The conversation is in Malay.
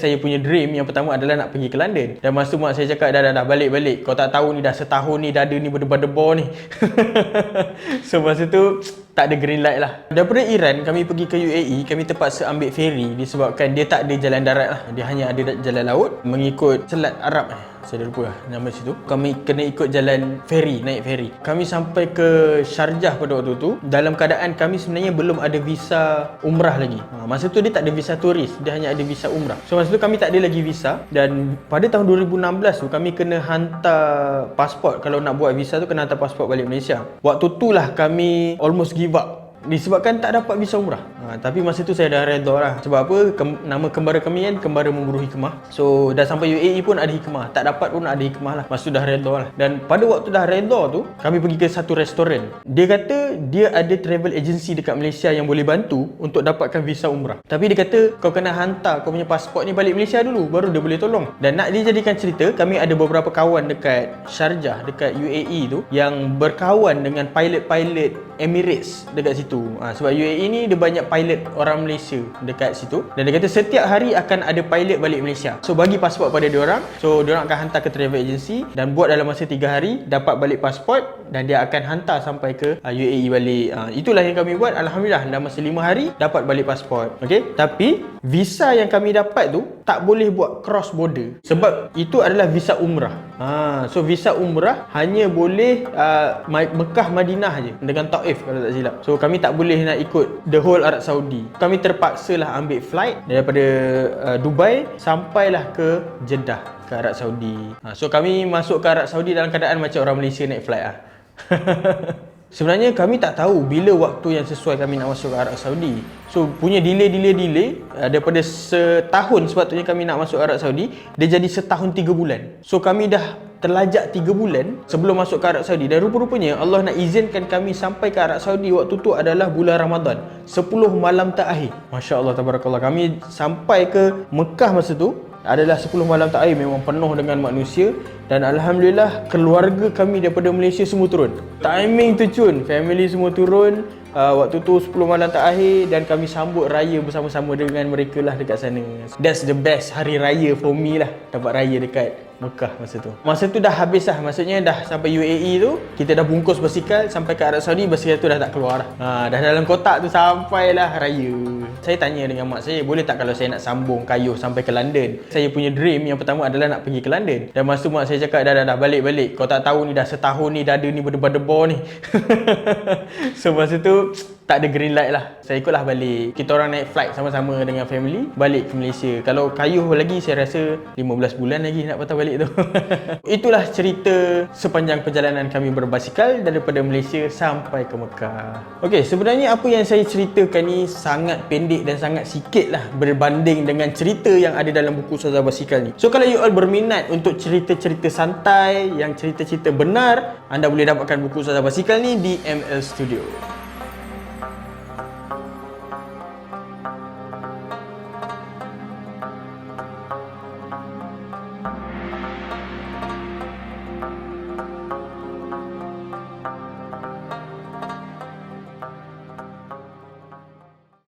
Saya punya dream yang pertama adalah nak pergi ke London. Dan masa tu mak saya cakap dah dah dah balik-balik. Kau tak tahu ni dah setahun ni dada ni berdebar-debar ni. so masa tu tak ada green light lah. Daripada Iran kami pergi ke UAE, kami terpaksa ambil ferry disebabkan dia tak ada jalan darat lah. Dia hanya ada jalan laut mengikut Selat Arab. Saya dah lupa lah nama situ. Kami kena ikut jalan ferry, naik ferry. Kami sampai ke Sharjah pada waktu tu dalam keadaan kami sebenarnya belum ada visa umrah lagi. Ha, masa tu dia tak ada visa turis, dia hanya ada visa umrah. So masa tu kami tak ada lagi visa dan pada tahun 2016 tu kami kena hantar pasport kalau nak buat visa tu kena hantar pasport balik Malaysia. Waktu tu lah kami almost give up disebabkan tak dapat visa umrah. Ha, tapi masa tu saya dah redha lah. Sebab apa? Kem, nama kembara kami kan kembara memburu hikmah. So dah sampai UAE pun ada hikmah. Tak dapat pun ada hikmah lah. Masa tu dah redha lah. Dan pada waktu dah redha tu, kami pergi ke satu restoran. Dia kata dia ada travel agency dekat Malaysia yang boleh bantu untuk dapatkan visa umrah. Tapi dia kata kau kena hantar kau punya pasport ni balik Malaysia dulu baru dia boleh tolong. Dan nak dijadikan cerita, kami ada beberapa kawan dekat Sharjah, dekat UAE tu yang berkawan dengan pilot-pilot Emirates dekat situ. Ha, sebab UAE ni dia banyak pilot orang Malaysia dekat situ. Dan dia kata setiap hari akan ada pilot balik Malaysia. So bagi pasport pada dia orang. So dia orang akan hantar ke travel agency dan buat dalam masa 3 hari dapat balik pasport dan dia akan hantar sampai ke uh, UAE balik. Ha, itulah yang kami buat. Alhamdulillah dalam masa 5 hari dapat balik pasport. Okey. Tapi visa yang kami dapat tu tak boleh buat cross border sebab itu adalah visa umrah. Ha, so visa umrah hanya boleh uh, Mekah Madinah je dengan Taif kalau tak silap. So kami tak boleh nak ikut the whole Arab Saudi. Kami terpaksa lah ambil flight daripada uh, Dubai sampailah ke Jeddah ke Arab Saudi. Ha, so kami masuk ke Arab Saudi dalam keadaan macam orang Malaysia naik flight ah. Sebenarnya kami tak tahu bila waktu yang sesuai kami nak masuk ke Arab Saudi. So punya delay delay delay uh, daripada setahun sepatutnya kami nak masuk Arab Saudi, dia jadi setahun tiga bulan. So kami dah terlajak tiga bulan sebelum masuk ke Arab Saudi dan rupa-rupanya Allah nak izinkan kami sampai ke Arab Saudi waktu tu adalah bulan Ramadan 10 malam terakhir Masya Allah Tabarakallah kami sampai ke Mekah masa tu adalah 10 malam terakhir memang penuh dengan manusia. Dan Alhamdulillah keluarga kami daripada Malaysia semua turun. Timing tu cun family semua turun. Uh, waktu tu 10 malam terakhir dan kami sambut raya bersama-sama dengan mereka lah dekat sana. That's the best hari raya for me lah. Dapat raya dekat Mekah masa tu. Masa tu dah habis lah. Maksudnya dah sampai UAE tu, kita dah bungkus basikal sampai ke Arab Saudi, basikal tu dah tak keluar. Ha, dah dalam kotak tu sampailah raya. Saya tanya dengan mak saya, boleh tak kalau saya nak sambung kayuh sampai ke London? Saya punya dream yang pertama adalah nak pergi ke London. Dan masa tu mak saya cakap, dah dah dah balik-balik. Kau tak tahu ni dah setahun ni dada ni berdebar-debar ni. so masa tu, tak ada green light lah. Saya ikutlah balik. Kita orang naik flight sama-sama dengan family balik ke Malaysia. Kalau kayuh lagi saya rasa 15 bulan lagi nak patah balik tu. Itulah cerita sepanjang perjalanan kami berbasikal daripada Malaysia sampai ke Mekah. Okey, sebenarnya apa yang saya ceritakan ni sangat pendek dan sangat sikit lah berbanding dengan cerita yang ada dalam buku Ustazah Basikal ni. So kalau you all berminat untuk cerita-cerita santai yang cerita-cerita benar, anda boleh dapatkan buku Ustazah Basikal ni di ML Studio. Bye.